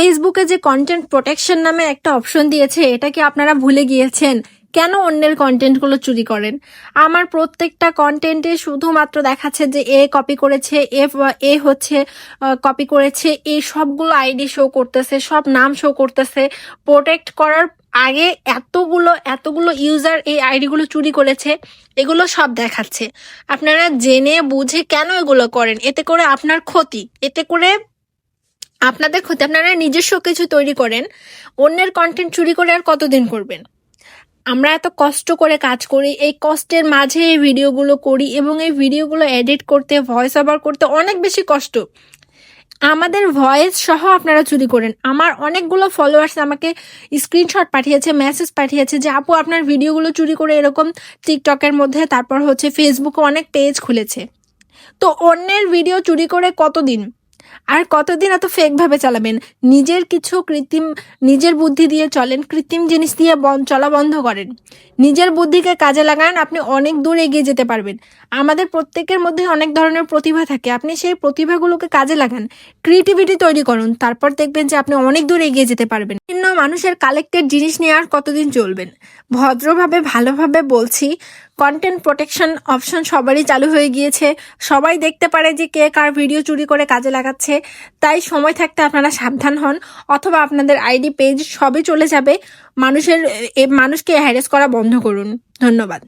ফেসবুকে যে content protection নামে একটা অপশন দিয়েছে, এটা কি আপনারা ভুলে গিয়েছেন? কেন অন্যের কন্টেন্টগুলো চুরি করেন? আমার প্রত্যেকটা কন্টেন্টে শুধুমাত্র দেখাচ্ছে যে এ কপি করেছে, এ এ হচ্ছে কপি করেছে, এই সবগুলো আইডি শো করতেছে, সব নাম শো করতেছে। প্রোটেক্ট করার আগে এতগুলো এতগুলো ইউজার এই আইডিগুলো চুরি করেছে, এগুলো সব দেখাচ্ছে। আপনারা জেনে বুঝে কেন এগুলো করেন? এতে করে আপনার ক্ষতি, এতে করে আপনাদের ক্ষতি, আপনারা নিজস্ব কিছু তৈরি করেন, অন্যের কন্টেন্ট চুরি করে আর কতদিন করবেন? আমরা এত কষ্ট করে কাজ করি, এই কষ্টের মাঝে এই ভিডিওগুলো করি এবং এই ভিডিওগুলো এডিট করতে ভয়েস ওভার করতে অনেক বেশি কষ্ট। আমাদের ভয়েস সহ আপনারা চুরি করেন। আমার অনেকগুলো ফলোয়ার্স আমাকে স্ক্রিনশট পাঠিয়েছে মেসেজ পাঠিয়েছে যে, আপু, আপনার ভিডিওগুলো চুরি করে এরকম টিকটকের মধ্যে, তারপর হচ্ছে ফেসবুকে অনেক পেজ খুলেছে। তো অন্যের ভিডিও চুরি করে কতদিন? আর কতদিন এত ফেক ভাবে চালাবেন? নিজের কিছু কৃত্রিম, নিজের বুদ্ধি দিয়ে চলেন, কৃত্রিম জিনিস দিয়ে চলা বন্ধ করেন। নিজের বুদ্ধিকে কাজে লাগান, আপনি অনেক দূর এগিয়ে যেতে পারবেন। আমাদের প্রত্যেকের মধ্যে অনেক ধরনের প্রতিভা থাকে, আপনি সেই প্রতিভাগুলোকে কাজে লাগান। ক্রিয়েটিভিটি তৈরি করুন, তারপর দেখবেন যে আপনি অনেক দূর এগিয়ে যেতে পারবেন। বিভিন্ন মানুষের কালেক্টেড জিনিস নিয়ে আর কতদিন চলবেন? ভদ্রভাবে, ভালোভাবে বলছি কন্টেন্ট প্রোটেকশন অপশন সবারই চালু হয়ে গিয়েছে। সবাই দেখতে পারে যে কে কার ভিডিও চুরি করে কাজে লাগাচ্ছে। তাই সময় থাকতে আপনারা সাবধান হন, অথবা আপনাদের আইডি পেজ সবই চলে যাবে। মানুষের মানুষকে হ্যারেস করা বন্ধ করুন। ধন্যবাদ।